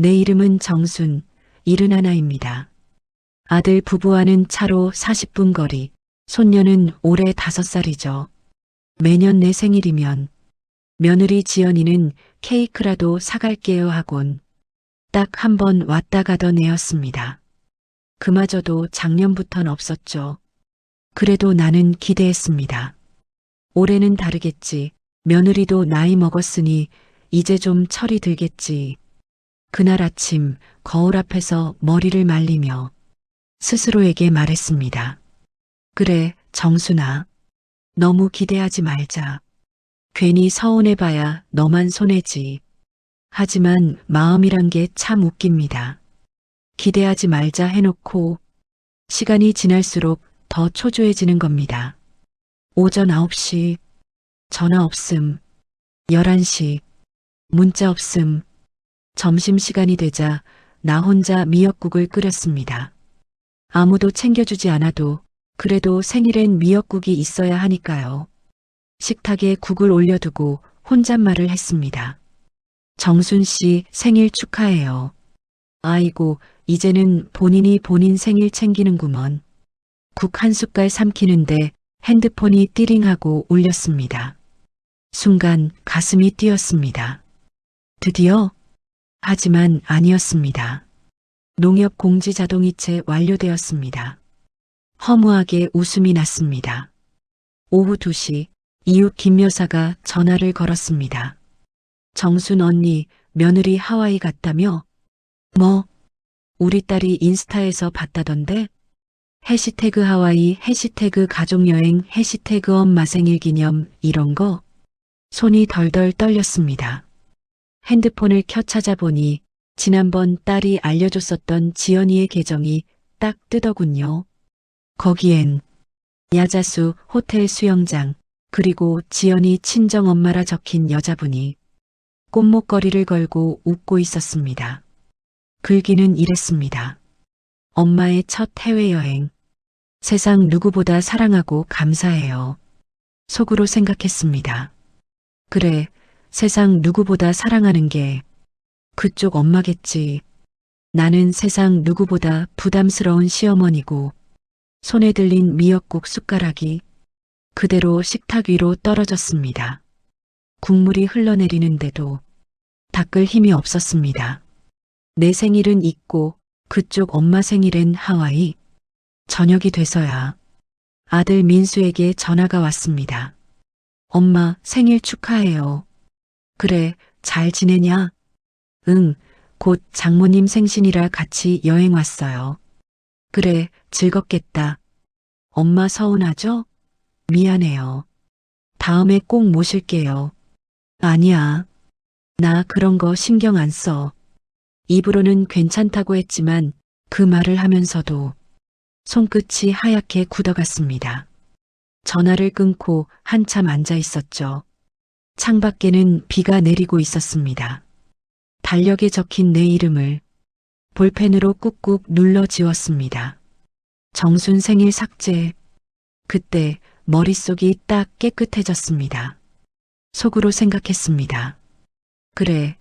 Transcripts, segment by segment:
내 이름은 정순, 71입니다. 아들 부부와는 차로 40분 거리, 손녀는 올해 5살이죠. 매년 내 생일이면 며느리 지연이는 케이크라도 사갈게요 하곤 딱 한 번 왔다 가던 애였습니다. 그마저도 작년부턴 없었죠. 그래도 나는 기대했습니다. 올해는 다르겠지. 며느리도 나이 먹었으니 이제 좀 철이 들겠지. 그날 아침 거울 앞에서 머리를 말리며 스스로에게 말했습니다. 그래, 정순아. 너무 기대하지 말자. 괜히 서운해봐야 너만 손해지. 하지만 마음이란 게 참 웃깁니다. 기대하지 말자 해놓고 시간이 지날수록 더 초조해지는 겁니다. 오전 9시, 전화 없음, 11시, 문자 없음, 점심시간이 되자 나 혼자 미역국을 끓였습니다. 아무도 챙겨주지 않아도 그래도 생일엔 미역국이 있어야 하니까요. 식탁에 국을 올려두고 혼잣말을 했습니다. 정순 씨 생일 축하해요. 아이고, 이제는 본인이 본인 생일 챙기는구먼. 국 한 숟갈 삼키는데 핸드폰이 띠링하고 울렸습니다. 순간 가슴이 뛰었습니다. 드디어? 하지만 아니었습니다. 농협 공지 자동이체 완료되었습니다. 허무하게 웃음이 났습니다. 오후 2시 이웃 김 여사가 전화를 걸었습니다. 정순 언니 며느리 하와이 갔다며? 뭐? 우리 딸이 인스타에서 봤다던데? 해시태그 하와이, 해시태그 가족여행, 해시태그 엄마 생일 기념 이런 거? 손이 덜덜 떨렸습니다. 핸드폰을 켜 찾아보니 지난번 딸이 알려줬었던 지연이의 계정이 딱 뜨더군요. 거기엔 야자수 호텔 수영장 그리고 지연이 친정엄마라 적힌 여자분이 꽃목걸이를 걸고 웃고 있었습니다. 글귀는 이랬습니다. 엄마의 첫 해외여행. 세상 누구보다 사랑하고 감사해요. 속으로 생각했습니다. 그래, 세상 누구보다 사랑하는 게 그쪽 엄마겠지. 나는 세상 누구보다 부담스러운 시어머니고 손에 들린 미역국 숟가락이 그대로 식탁 위로 떨어졌습니다. 국물이 흘러내리는데도 닦을 힘이 없었습니다. 내 생일은 있고 그쪽 엄마 생일엔 하와이. 저녁이 돼서야 아들 민수에게 전화가 왔습니다. 엄마 생일 축하해요. 그래, 잘 지내냐? 응, 곧 장모님 생신이라 같이 여행 왔어요. 그래, 즐겁겠다. 엄마 서운하죠? 미안해요. 다음에 꼭 모실게요. 아니야. 나 그런 거 신경 안 써. 입으로는 괜찮다고 했지만 그 말을 하면서도 손끝이 하얗게 굳어갔습니다. 전화를 끊고 한참 앉아 있었죠. 창밖에는 비가 내리고 있었습니다. 달력에 적힌 내 이름을 볼펜으로 꾹꾹 눌러 지웠습니다. 정순 생일 삭제. 그때 머릿속이 딱 깨끗해졌습니다. 속으로 생각했습니다. 그래,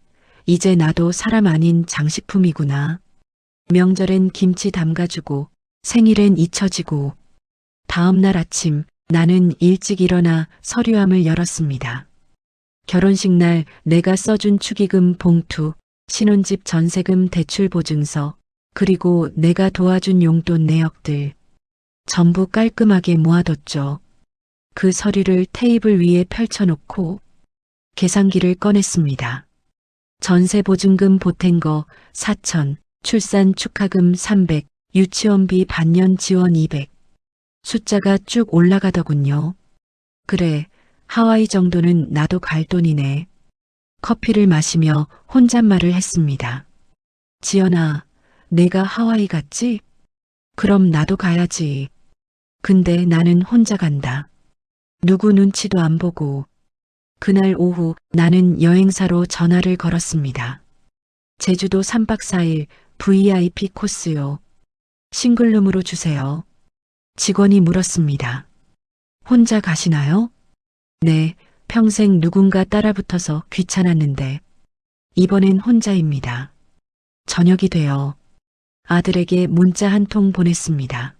이제 나도 사람 아닌 장식품이구나. 명절엔 김치 담가주고 생일엔 잊혀지고 다음날 아침 나는 일찍 일어나 서류함을 열었습니다. 결혼식 날 내가 써준 축의금 봉투, 신혼집 전세금 대출 보증서, 그리고 내가 도와준 용돈 내역들 전부 깔끔하게 모아뒀죠. 그 서류를 테이블 위에 펼쳐놓고 계산기를 꺼냈습니다. 전세 보증금 보탠 거 4천, 출산 축하금 300, 유치원비 반년 지원 200. 숫자가 쭉 올라가더군요. 그래, 하와이 정도는 나도 갈 돈이네. 커피를 마시며 혼잣말을 했습니다. 지연아, 내가 하와이 갔지? 그럼 나도 가야지. 근데 나는 혼자 간다. 누구 눈치도 안 보고. 그날 오후 나는 여행사로 전화를 걸었습니다. 제주도 3박 4일 VIP 코스요. 싱글룸으로 주세요. 직원이 물었습니다. 혼자 가시나요? 네, 평생 누군가 따라붙어서 귀찮았는데 이번엔 혼자입니다. 저녁이 되어 아들에게 문자 한 통 보냈습니다.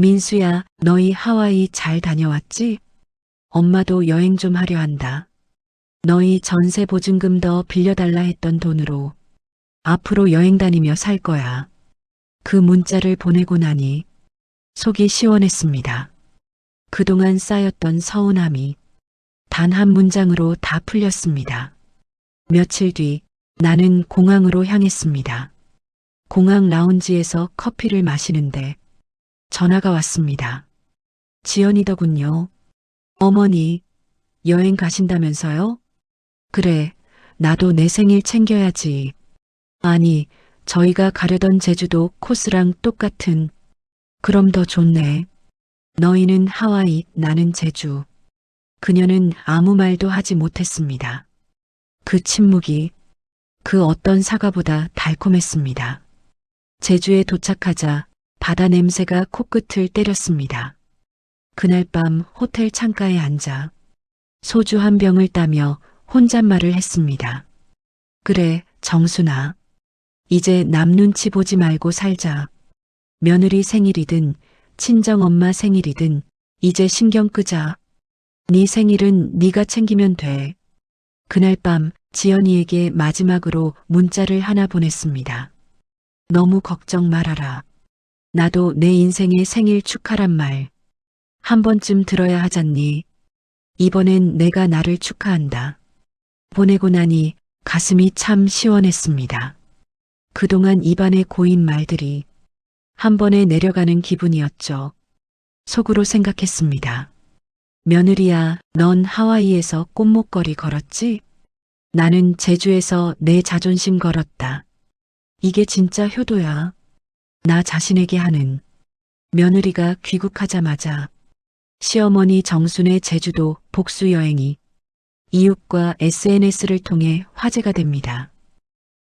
민수야, 너희 하와이 잘 다녀왔지? 엄마도 여행 좀 하려 한다. 너희 전세 보증금 더 빌려달라 했던 돈으로 앞으로 여행 다니며 살 거야. 그 문자를 보내고 나니 속이 시원했습니다. 그동안 쌓였던 서운함이 단 한 문장으로 다 풀렸습니다. 며칠 뒤 나는 공항으로 향했습니다. 공항 라운지에서 커피를 마시는데 전화가 왔습니다. 지연이더군요. 어머니, 여행 가신다면서요? 그래, 나도 내 생일 챙겨야지. 아니, 저희가 가려던 제주도 코스랑 똑같은. 그럼 더 좋네. 너희는 하와이, 나는 제주. 그녀는 아무 말도 하지 못했습니다. 그 침묵이 그 어떤 사과보다 달콤했습니다. 제주에 도착하자 바다 냄새가 코끝을 때렸습니다. 그날 밤 호텔 창가에 앉아 소주 한 병을 따며 혼잣말을 했습니다. 그래, 정순아. 이제 남 눈치 보지 말고 살자. 며느리 생일이든 친정 엄마 생일이든 이제 신경 끄자. 네 생일은 네가 챙기면 돼. 그날 밤 지연이에게 마지막으로 문자를 하나 보냈습니다. 너무 걱정 말아라. 나도 내 인생의 생일 축하란 말. 한 번쯤 들어야 하잖니. 이번엔 내가 나를 축하한다. 보내고 나니 가슴이 참 시원했습니다. 그동안 입안에 고인 말들이 한 번에 내려가는 기분이었죠. 속으로 생각했습니다. 며느리야, 넌 하와이에서 꽃목걸이 걸었지? 나는 제주에서 내 자존심 걸었다. 이게 진짜 효도야. 나 자신에게 하는. 며느리가 귀국하자마자 시어머니 정순의 제주도 복수 여행이 이웃과 SNS를 통해 화제가 됩니다.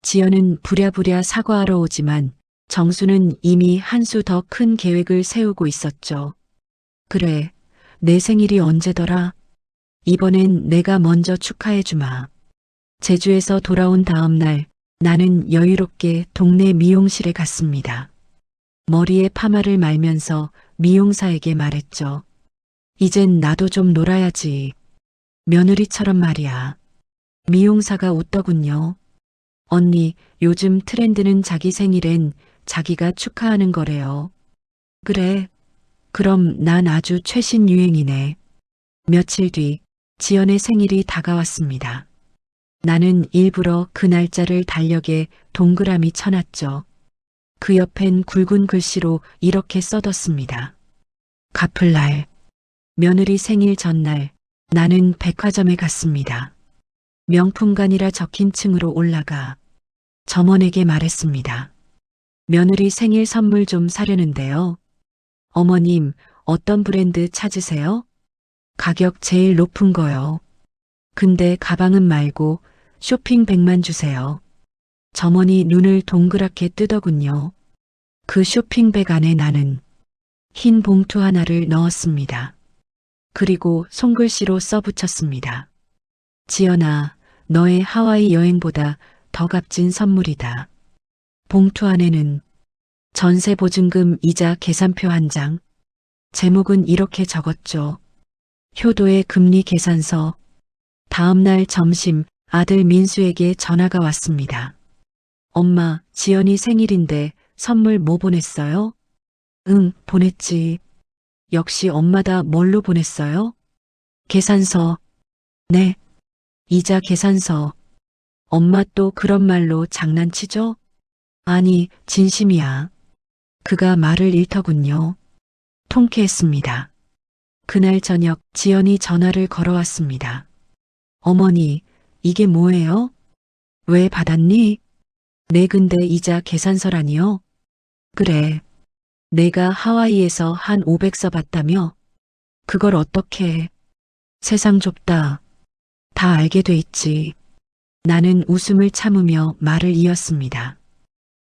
지연은 부랴부랴 사과하러 오지만 정수는 이미 한 수 더 큰 계획을 세우고 있었죠. 그래, 내 생일이 언제더라? 이번엔 내가 먼저 축하해주마. 제주에서 돌아온 다음 날 나는 여유롭게 동네 미용실에 갔습니다. 머리에 파마를 말면서 미용사에게 말했죠. 이젠 나도 좀 놀아야지. 며느리처럼 말이야. 미용사가 웃더군요. 언니, 요즘 트렌드는 자기 생일엔 자기가 축하하는 거래요. 그래. 그럼 난 아주 최신 유행이네. 며칠 뒤 지연의 생일이 다가왔습니다. 나는 일부러 그 날짜를 달력에 동그라미 쳐놨죠. 그 옆엔 굵은 글씨로 이렇게 써뒀습니다. 갚을 날. 며느리 생일 전날 나는 백화점에 갔습니다. 명품관이라 적힌 층으로 올라가 점원에게 말했습니다. 며느리 생일 선물 좀 사려는데요. 어머님, 어떤 브랜드 찾으세요? 가격 제일 높은 거요. 근데 가방은 말고 쇼핑백만 주세요. 점원이 눈을 동그랗게 뜨더군요. 그 쇼핑백 안에 나는 흰 봉투 하나를 넣었습니다. 그리고 손글씨로 써붙였습니다. 지연아, 너의 하와이 여행보다 더 값진 선물이다. 봉투 안에는 전세 보증금 이자 계산표 한 장. 제목은 이렇게 적었죠. 효도의 금리 계산서. 다음 날 점심 아들 민수에게 전화가 왔습니다. 엄마, 지연이 생일인데 선물 뭐 보냈어요? 응, 보냈지. 역시 엄마다 뭘로 보냈어요? 계산서. 네. 이자 계산서. 엄마 또 그런 말로 장난치죠? 아니, 진심이야. 그가 말을 잃더군요. 통쾌했습니다. 그날 저녁 지연이 전화를 걸어왔습니다. 어머니, 이게 뭐예요? 왜 받았니? 내 근데 이자 계산서라니요? 그래. 내가 하와이에서 한 500서 받다며? 그걸 어떻게 해? 세상 좁다. 다 알게 돼 있지. 나는 웃음을 참으며 말을 이었습니다.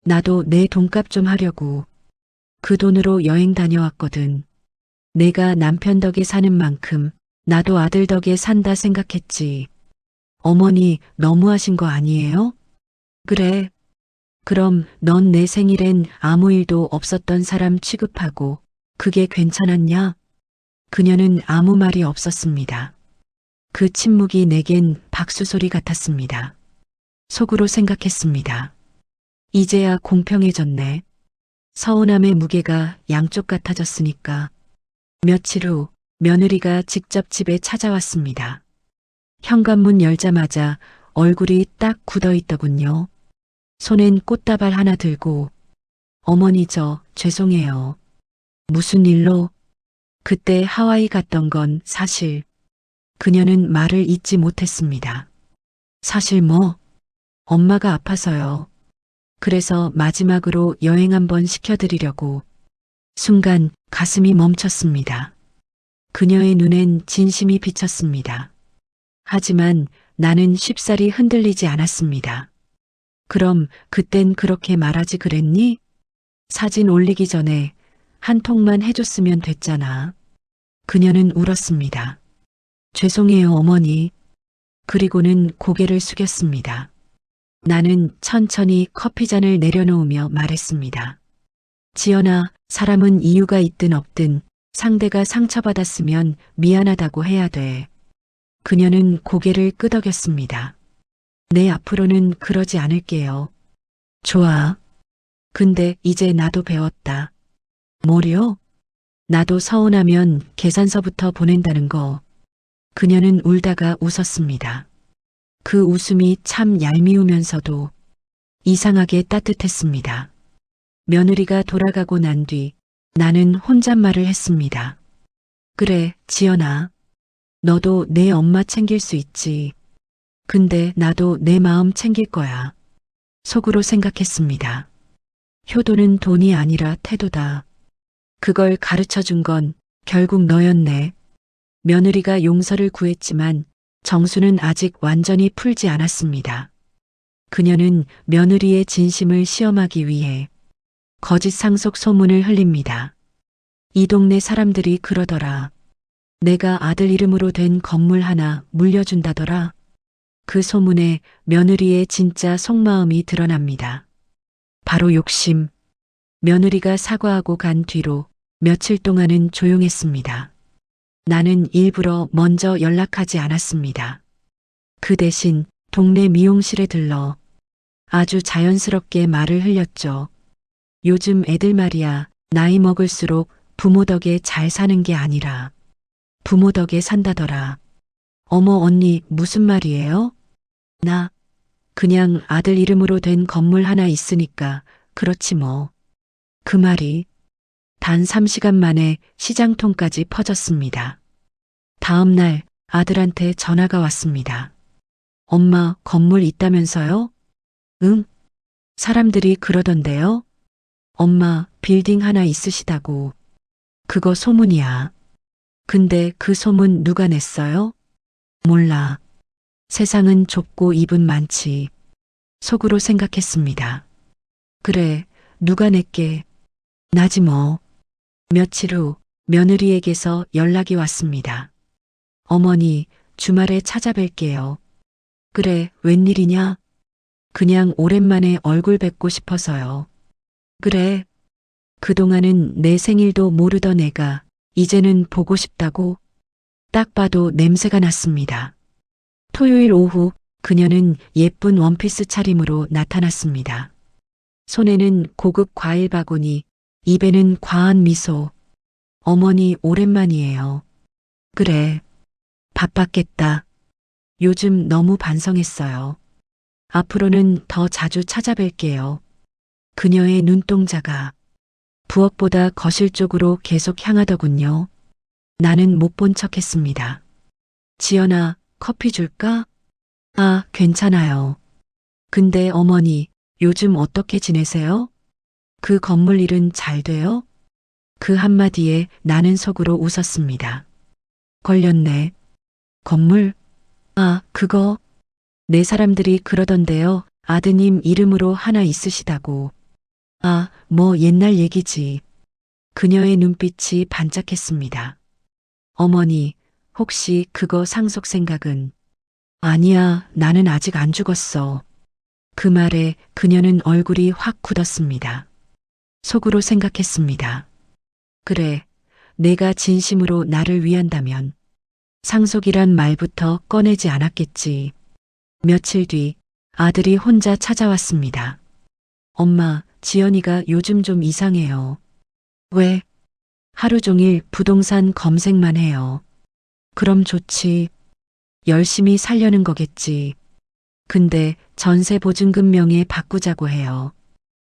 나도 내 돈값 좀 하려고. 그 돈으로 여행 다녀왔거든. 내가 남편 덕에 사는 만큼 나도 아들 덕에 산다 생각했지. 어머니 너무하신 거 아니에요? 그래. 그럼 넌 내 생일엔 아무 일도 없었던 사람 취급하고 그게 괜찮았냐? 그녀는 아무 말이 없었습니다. 그 침묵이 내겐 박수 소리 같았습니다. 속으로 생각했습니다. 이제야 공평해졌네. 서운함의 무게가 양쪽 같아졌으니까. 며칠 후 며느리가 직접 집에 찾아왔습니다. 현관문 열자마자 얼굴이 딱 굳어 있더군요. 손엔 꽃다발 하나 들고 어머니 저 죄송해요. 무슨 일로? 그때 하와이 갔던 건 사실 그녀는 말을 잇지 못했습니다. 사실 뭐 엄마가 아파서요. 그래서 마지막으로 여행 한번 시켜드리려고 순간 가슴이 멈췄습니다. 그녀의 눈엔 진심이 비쳤습니다. 하지만 나는 쉽사리 흔들리지 않았습니다. 그럼 그땐 그렇게 말하지 그랬니? 사진 올리기 전에 한 통만 해줬으면 됐잖아. 그녀는 울었습니다. 죄송해요, 어머니. 그리고는 고개를 숙였습니다. 나는 천천히 커피잔을 내려놓으며 말했습니다. 지연아, 사람은 이유가 있든 없든 상대가 상처받았으면 미안하다고 해야 돼. 그녀는 고개를 끄덕였습니다. 네, 앞으로는 그러지 않을게요. 좋아. 근데 이제 나도 배웠다. 뭐려? 나도 서운하면 계산서부터 보낸다는 거. 그녀는 울다가 웃었습니다. 그 웃음이 참 얄미우면서도 이상하게 따뜻했습니다. 며느리가 돌아가고 난 뒤 나는 혼잣말을 했습니다. 그래, 지연아. 너도 내 엄마 챙길 수 있지. 근데 나도 내 마음 챙길 거야. 속으로 생각했습니다. 효도는 돈이 아니라 태도다. 그걸 가르쳐 준 건 결국 너였네. 며느리가 용서를 구했지만 정수는 아직 완전히 풀지 않았습니다. 그녀는 며느리의 진심을 시험하기 위해 거짓 상속 소문을 흘립니다. 이 동네 사람들이 그러더라. 내가 아들 이름으로 된 건물 하나 물려준다더라. 그 소문에 며느리의 진짜 속마음이 드러납니다. 바로 욕심. 며느리가 사과하고 간 뒤로 며칠 동안은 조용했습니다. 나는 일부러 먼저 연락하지 않았습니다. 그 대신 동네 미용실에 들러 아주 자연스럽게 말을 흘렸죠. 요즘 애들 말이야, 나이 먹을수록 부모 덕에 잘 사는 게 아니라 부모 덕에 산다더라. 어머 언니 무슨 말이에요? 나 그냥 아들 이름으로 된 건물 하나 있으니까 그렇지 뭐. 그 말이 단 3시간 만에 시장통까지 퍼졌습니다. 다음 날 아들한테 전화가 왔습니다. 엄마 건물 있다면서요? 응? 사람들이 그러던데요? 엄마 빌딩 하나 있으시다고. 그거 소문이야. 근데 그 소문 누가 냈어요? 몰라. 세상은 좁고 입은 많지. 속으로 생각했습니다. 그래, 누가 냈게. 나지 뭐. 며칠 후 며느리에게서 연락이 왔습니다. 어머니, 주말에 찾아뵐게요. 그래, 웬일이냐? 그냥 오랜만에 얼굴 뵙고 싶어서요. 그래. 그동안은 내 생일도 모르던 애가 이제는 보고 싶다고? 딱 봐도 냄새가 났습니다. 토요일 오후 그녀는 예쁜 원피스 차림으로 나타났습니다. 손에는 고급 과일 바구니, 입에는 과한 미소. 어머니 오랜만이에요. 그래. 바빴겠다. 요즘 너무 반성했어요. 앞으로는 더 자주 찾아뵐게요. 그녀의 눈동자가 부엌보다 거실 쪽으로 계속 향하더군요. 나는 못 본 척 했습니다. 지연아, 커피 줄까? 아, 괜찮아요. 근데 어머니, 요즘 어떻게 지내세요? 그 건물 일은 잘 돼요? 그 한마디에 나는 속으로 웃었습니다. 걸렸네. 건물? 아, 그거. 내 사람들이 그러던데요. 아드님 이름으로 하나 있으시다고. 아, 뭐 옛날 얘기지. 그녀의 눈빛이 반짝했습니다. 어머니, 혹시 그거 상속 생각은? 아니야, 나는 아직 안 죽었어. 그 말에 그녀는 얼굴이 확 굳었습니다. 속으로 생각했습니다. 그래, 내가 진심으로 나를 위한다면 상속이란 말부터 꺼내지 않았겠지. 며칠 뒤 아들이 혼자 찾아왔습니다. 엄마, 지연이가 요즘 좀 이상해요. 왜? 하루 종일 부동산 검색만 해요. 그럼 좋지. 열심히 살려는 거겠지. 근데 전세 보증금 명에 바꾸자고 해요.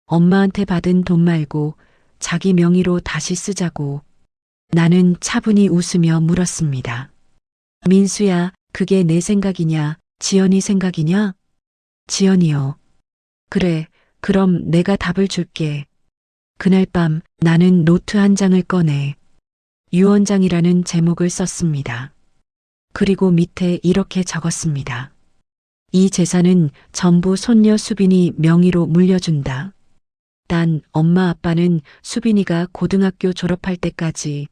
엄마한테 받은 돈 말고 자기 명의로 다시 쓰자고. 나는 차분히 웃으며 물었습니다. 민수야, 그게 내 생각이냐, 지연이 생각이냐? 지연이요. 그래, 그럼 내가 답을 줄게. 그날 밤 나는 노트 한 장을 꺼내 유언장이라는 제목을 썼습니다. 그리고 밑에 이렇게 적었습니다. 이 재산은 전부 손녀 수빈이 명의로 물려준다. 단 엄마 아빠는 수빈이가 고등학교 졸업할 때까지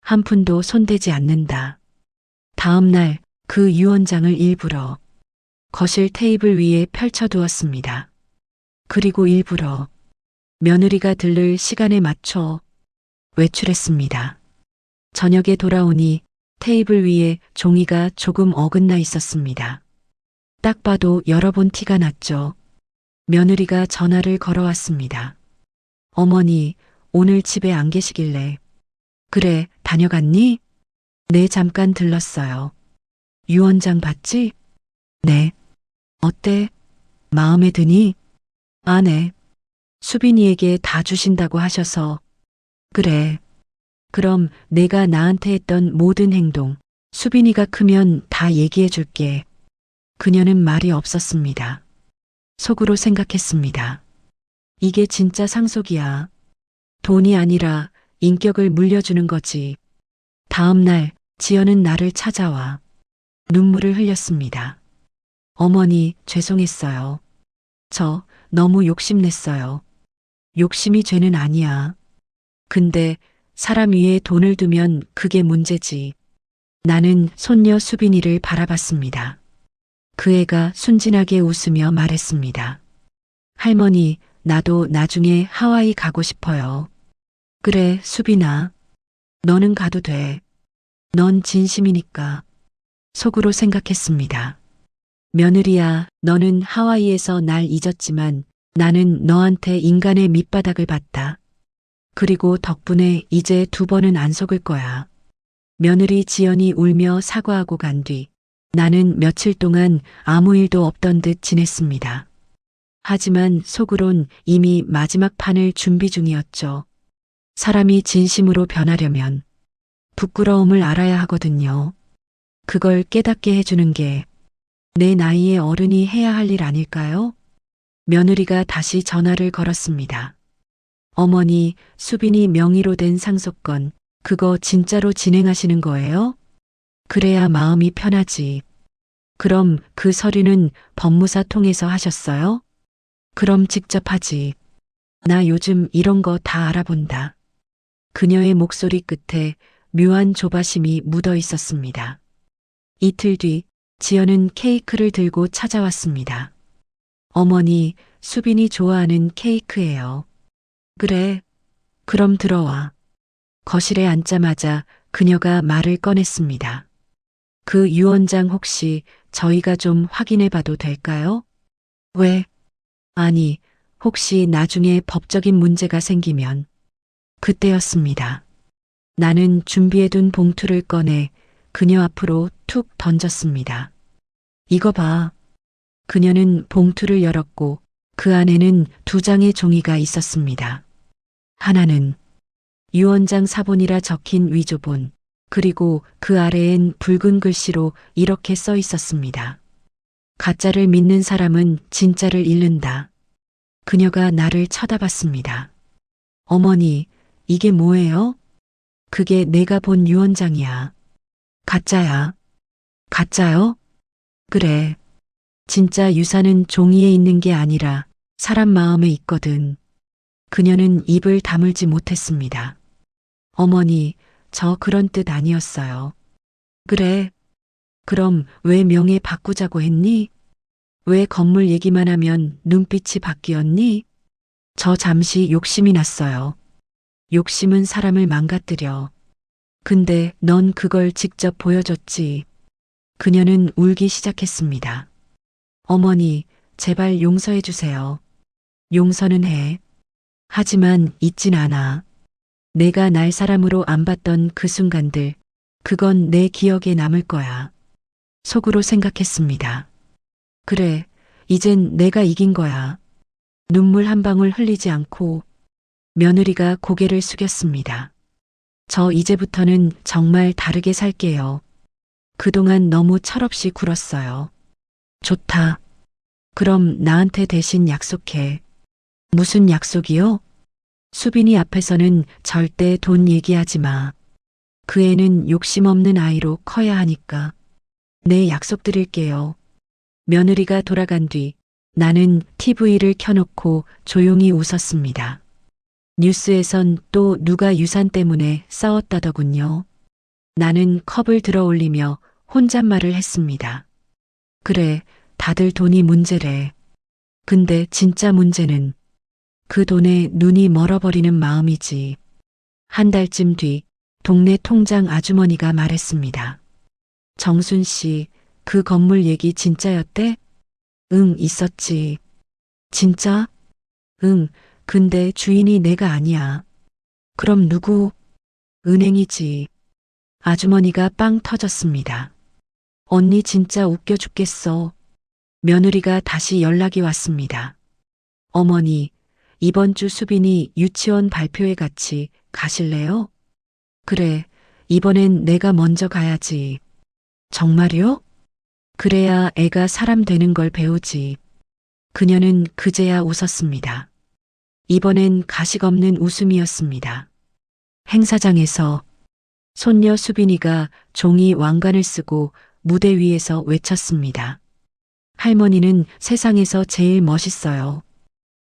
한 푼도 손대지 않는다. 다음 날 그 유언장을 일부러 거실 테이블 위에 펼쳐두었습니다. 그리고 일부러 며느리가 들를 시간에 맞춰 외출했습니다. 저녁에 돌아오니 테이블 위에 종이가 조금 어긋나 있었습니다. 딱 봐도 여러 번 티가 났죠. 며느리가 전화를 걸어왔습니다. 어머니, 오늘 집에 안 계시길래. 그래, 다녀갔니? 네, 잠깐 들렀어요. 유언장 봤지? 네. 어때? 마음에 드니? 아, 네. 수빈이에게 다 주신다고 하셔서. 그래. 그럼 내가 나한테 했던 모든 행동, 수빈이가 크면 다 얘기해 줄게. 그녀는 말이 없었습니다. 속으로 생각했습니다. 이게 진짜 상속이야. 돈이 아니라 인격을 물려주는 거지. 다음 날 지연은 나를 찾아와 눈물을 흘렸습니다. 어머니, 죄송했어요. 저 너무 욕심냈어요. 욕심이 죄는 아니야. 근데 사람 위에 돈을 두면 그게 문제지. 나는 손녀 수빈이를 바라봤습니다. 그 애가 순진하게 웃으며 말했습니다. 할머니, 나도 나중에 하와이 가고 싶어요. 그래, 수빈아. 너는 가도 돼. 넌 진심이니까. 속으로 생각했습니다. 며느리야, 너는 하와이에서 날 잊었지만 나는 너한테 인간의 밑바닥을 봤다. 그리고 덕분에 이제 두 번은 안 속을 거야. 며느리 지연이 울며 사과하고 간 뒤 나는 며칠 동안 아무 일도 없던 듯 지냈습니다. 하지만 속으론 이미 마지막 판을 준비 중이었죠. 사람이 진심으로 변하려면 부끄러움을 알아야 하거든요. 그걸 깨닫게 해주는 게 내 나이의 어른이 해야 할 일 아닐까요? 며느리가 다시 전화를 걸었습니다. 어머니, 수빈이 명의로 된 상속건, 그거 진짜로 진행하시는 거예요? 그래야 마음이 편하지. 그럼 그 서류는 법무사 통해서 하셨어요? 그럼 직접 하지. 나 요즘 이런 거 다 알아본다. 그녀의 목소리 끝에 묘한 조바심이 묻어 있었습니다. 이틀 뒤 지연은 케이크를 들고 찾아왔습니다. 어머니, 수빈이 좋아하는 케이크예요. 그래. 그럼 들어와. 거실에 앉자마자 그녀가 말을 꺼냈습니다. 그 유언장 혹시 저희가 좀 확인해 봐도 될까요? 왜? 아니, 혹시 나중에 법적인 문제가 생기면. 그때였습니다. 나는 준비해둔 봉투를 꺼내 그녀 앞으로 툭 던졌습니다. 이거 봐. 그녀는 봉투를 열었고 그 안에는 두 장의 종이가 있었습니다. 하나는 유언장 사본이라 적힌 위조본, 그리고 그 아래엔 붉은 글씨로 이렇게 써 있었습니다. 가짜를 믿는 사람은 진짜를 잃는다. 그녀가 나를 쳐다봤습니다. 어머니, 이게 뭐예요? 그게 내가 본 유언장이야. 가짜야. 가짜요? 그래. 진짜 유산은 종이에 있는 게 아니라 사람 마음에 있거든. 그녀는 입을 다물지 못했습니다. 어머니, 저 그런 뜻 아니었어요. 그래. 그럼 왜 명예 바꾸자고 했니? 왜 건물 얘기만 하면 눈빛이 바뀌었니? 저 잠시 욕심이 났어요. 욕심은 사람을 망가뜨려. 근데 넌 그걸 직접 보여줬지. 그녀는 울기 시작했습니다. 어머니, 제발 용서해 주세요. 용서는 해. 하지만 잊진 않아. 내가 날 사람으로 안 봤던 그 순간들, 그건 내 기억에 남을 거야. 속으로 생각했습니다. 그래, 이젠 내가 이긴 거야. 눈물 한 방울 흘리지 않고 며느리가 고개를 숙였습니다. 저 이제부터는 정말 다르게 살게요. 그동안 너무 철없이 굴었어요. 좋다. 그럼 나한테 대신 약속해. 무슨 약속이요? 수빈이 앞에서는 절대 돈 얘기하지 마. 그 애는 욕심 없는 아이로 커야 하니까. 네, 약속드릴게요. 며느리가 돌아간 뒤 나는 TV를 켜놓고 조용히 웃었습니다. 뉴스에선 또 누가 유산 때문에 싸웠다더군요. 나는 컵을 들어 올리며 혼잣말을 했습니다. 그래, 다들 돈이 문제래. 근데 진짜 문제는 그 돈에 눈이 멀어버리는 마음이지. 한 달쯤 뒤 동네 통장 아주머니가 말했습니다. 정순 씨, 그 건물 얘기 진짜였대? 응, 있었지. 진짜? 응, 근데 주인이 내가 아니야. 그럼 누구? 은행이지. 아주머니가 빵 터졌습니다. 언니 진짜 웃겨 죽겠어. 며느리가 다시 연락이 왔습니다. 어머니, 이번 주 수빈이 유치원 발표회 같이 가실래요? 그래, 이번엔 내가 먼저 가야지. 정말요? 그래야 애가 사람 되는 걸 배우지. 그녀는 그제야 웃었습니다. 이번엔 가식 없는 웃음이었습니다. 행사장에서 손녀 수빈이가 종이 왕관을 쓰고 무대 위에서 외쳤습니다. 할머니는 세상에서 제일 멋있어요.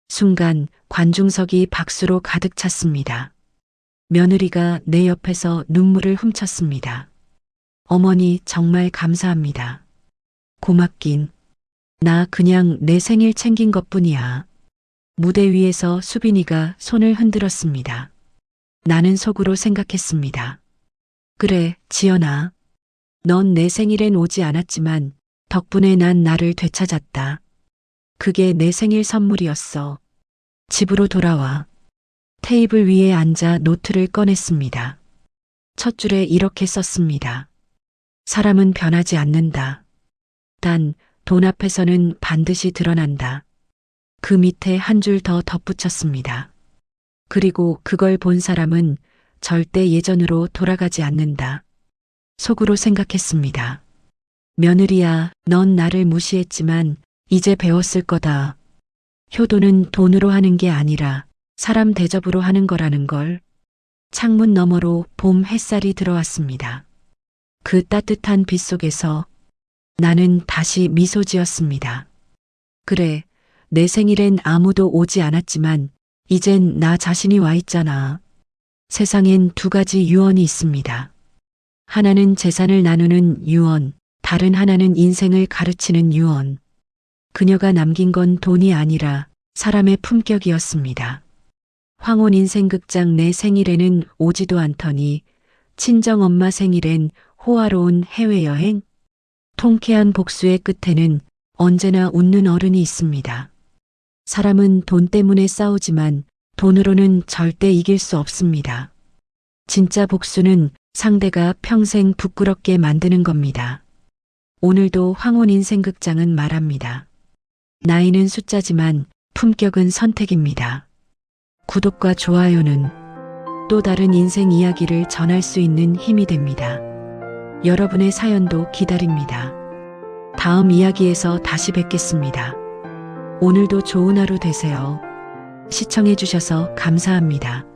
순간 관중석이 박수로 가득 찼습니다. 며느리가 내 옆에서 눈물을 훔쳤습니다. 어머니 정말 감사합니다. 고맙긴. 나 그냥 내 생일 챙긴 것 뿐이야. 무대 위에서 수빈이가 손을 흔들었습니다. 나는 속으로 생각했습니다. 그래, 지연아. 넌 내 생일엔 오지 않았지만 덕분에 난 나를 되찾았다. 그게 내 생일 선물이었어. 집으로 돌아와. 테이블 위에 앉아 노트를 꺼냈습니다. 첫 줄에 이렇게 썼습니다. 사람은 변하지 않는다. 단, 돈 앞에서는 반드시 드러난다. 그 밑에 한 줄 더 덧붙였습니다. 그리고 그걸 본 사람은 절대 예전으로 돌아가지 않는다. 속으로 생각했습니다. 며느리야, 넌 나를 무시했지만 이제 배웠을 거다. 효도는 돈으로 하는 게 아니라 사람 대접으로 하는 거라는 걸. 창문 너머로 봄 햇살이 들어왔습니다. 그 따뜻한 빛 속에서 나는 다시 미소 지었습니다. 그래, 내 생일엔 아무도 오지 않았지만 이젠 나 자신이 와 있잖아. 세상엔 두 가지 유언이 있습니다. 하나는 재산을 나누는 유언, 다른 하나는 인생을 가르치는 유언. 그녀가 남긴 건 돈이 아니라 사람의 품격이었습니다. 황혼 인생극장 내 생일에는 오지도 않더니 친정 엄마 생일엔 호화로운 해외여행? 통쾌한 복수의 끝에는 언제나 웃는 어른이 있습니다. 사람은 돈 때문에 싸우지만 돈으로는 절대 이길 수 없습니다. 진짜 복수는 상대가 평생 부끄럽게 만드는 겁니다. 오늘도 황혼 인생극장은 말합니다. 나이는 숫자지만 품격은 선택입니다. 구독과 좋아요는 또 다른 인생 이야기를 전할 수 있는 힘이 됩니다. 여러분의 사연도 기다립니다. 다음 이야기에서 다시 뵙겠습니다. 오늘도 좋은 하루 되세요. 시청해주셔서 감사합니다.